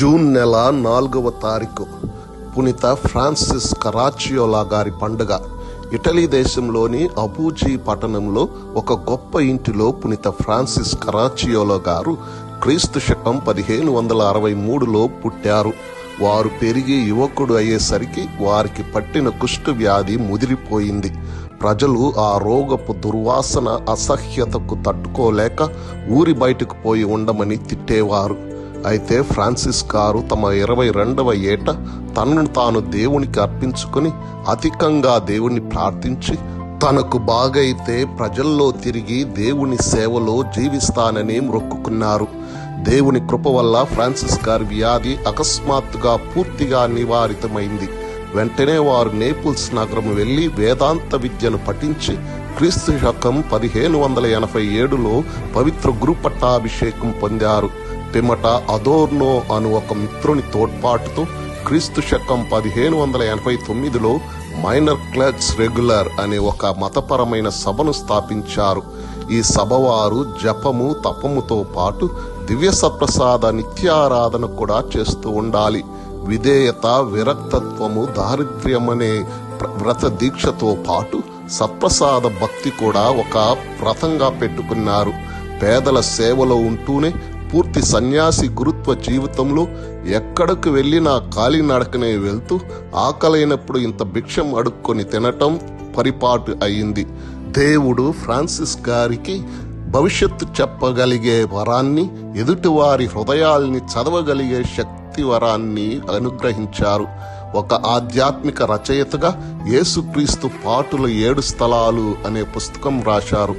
June నెల నాలుగవ తారీఖు పునిత ఫ్రాన్సిస్ కరాచియోలా గారి పండుగ. ఇటలీ దేశంలోని అబూజీ పట్టణంలో ఒక గొప్ప ఇంటిలో పునిత ఫ్రాన్సిస్ కరాచియోలో గారు క్రీస్తు శకం పదిహేను వందల అరవై మూడులో పుట్టారు. వారు పెరిగి యువకుడు అయ్యేసరికి వారికి పట్టిన కుష్టు వ్యాధి ముదిరిపోయింది. ప్రజలు ఆ రోగపు దుర్వాసన అసహ్యతకు తట్టుకోలేక ఊరి బయటకు పోయి ఉండమని తిట్టేవారు. అయితే ఫ్రాన్సిస్ గారు తమ ఇరవై రెండవ ఏట తనను తాను దేవునికి అర్పించుకుని అధికంగా దేవుణ్ణి ప్రార్థించి తనకు బాగైతే ప్రజల్లో తిరిగి దేవుని సేవలో జీవిస్తానని మొక్కుకున్నారు. దేవుని కృప వల్ల ఫ్రాన్సిస్ గారి వ్యాధి అకస్మాత్తుగా పూర్తిగా నివారితమైంది. వెంటనే వారు నేపుల్స్ నగరం వెళ్ళి వేదాంత విద్యను పఠించి క్రీస్తు శకం పదిహేను వందల ఎనభై ఏడులో పవిత్ర గురు పట్టాభిషేకం పొందారు. పిమ్మట అదోర్నో అను ఒక మిత్రుని తోడ్పాటుతో క్రీస్తు శకం పదిహేను వందల ఎనభై తొమ్మిదిలో మైనర్ క్లర్క్స్ రెగ్యులర్ అనే ఒక మతపరమైన సభను స్థాపించారు. ఈ సభ వారు జపము తపముతో పాటు దివ్య సప్రసాద నిత్యారాధన కూడా చేస్తూ ఉండాలి. విధేయత విరక్తత్వము దారిద్ర్యం అనే వ్రత దీక్షతో పాటు సప్రసాద భక్తి కూడా ఒక వ్రతంగా పెట్టుకున్నారు. పేదల సేవలో ఉంటూనే పూర్తి సన్యాసి గురుత్వ జీవితంలో ఎక్కడకు వెళ్ళినా కాలినడకనే వెళ్తూ ఆకలైనప్పుడు ఇంత భిక్షం అడుక్కొని తినటం పరిపాటు అయింది. దేవుడు ఫ్రాన్సిస్ గారికి భవిష్యత్తు చెప్పగలిగే వరాన్ని ఎదుటివారి హృదయాల్ని చదవగలిగే శక్తి వరాన్ని అనుగ్రహించారు. ఒక ఆధ్యాత్మిక రచయితగా యేసుక్రీస్తు పాటుల ఏడు స్థలాలు అనే పుస్తకం రాశారు.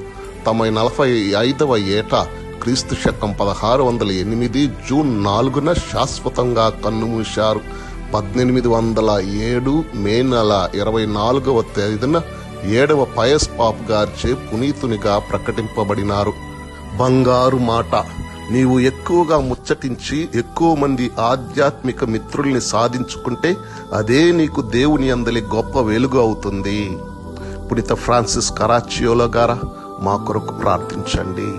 తమ నలభై ఐదవ ఏటా క్రీస్తు శకం పదహారు వందల ఎనిమిది జూన్ నాలుగున శాశ్వతంగా కన్నుమూశారు పద్దెనిమిది వందల ఏడు మే నెల ఇరవై నాలుగవ తేదీన ఏడవ పయస్ పాప్ గారిచే పునీతునిగా ప్రకటింపబడినారు. బంగారు మాట నీవు ఎక్కువగా ముచ్చటించి ఎక్కువ మంది ఆధ్యాత్మిక మిత్రుల్ని సాధించుకుంటే అదే నీకు దేవుని అందలి గొప్ప వెలుగు అవుతుంది. పునిత ఫ్రాన్సిస్ కరాచియోలో గారా మా కొరకు ప్రార్థించండి.